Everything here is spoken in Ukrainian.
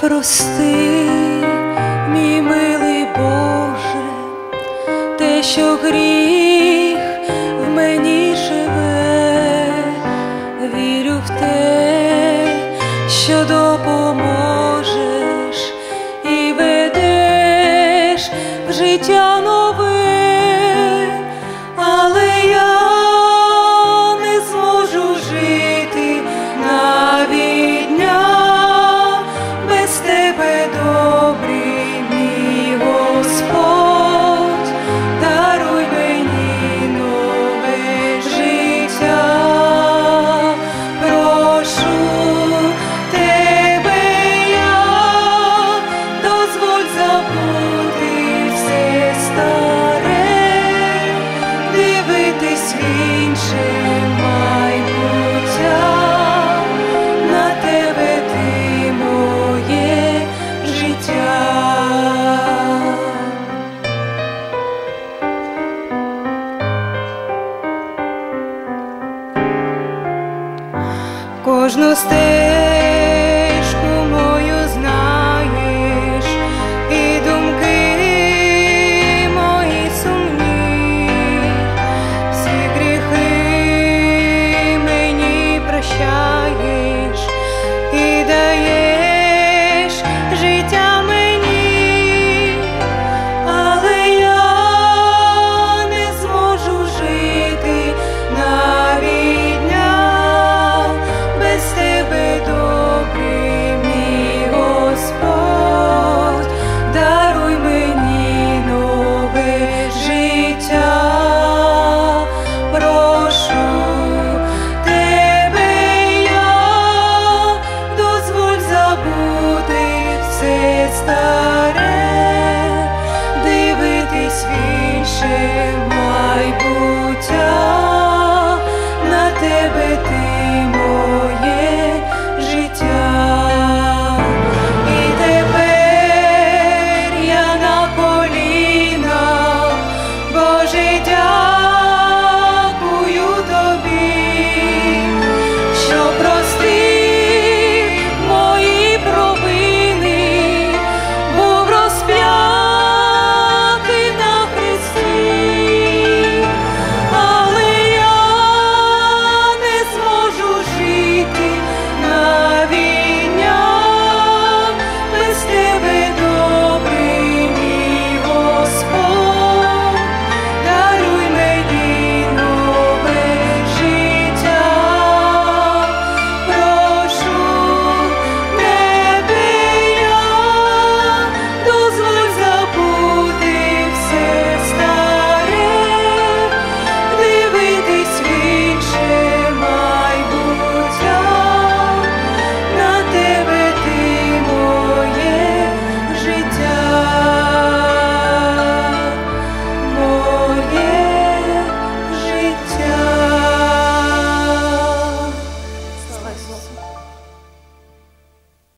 Прости, мій милий Боже, те, що гріх в мені живе, вірю в те, що допоможе. кожну стежку.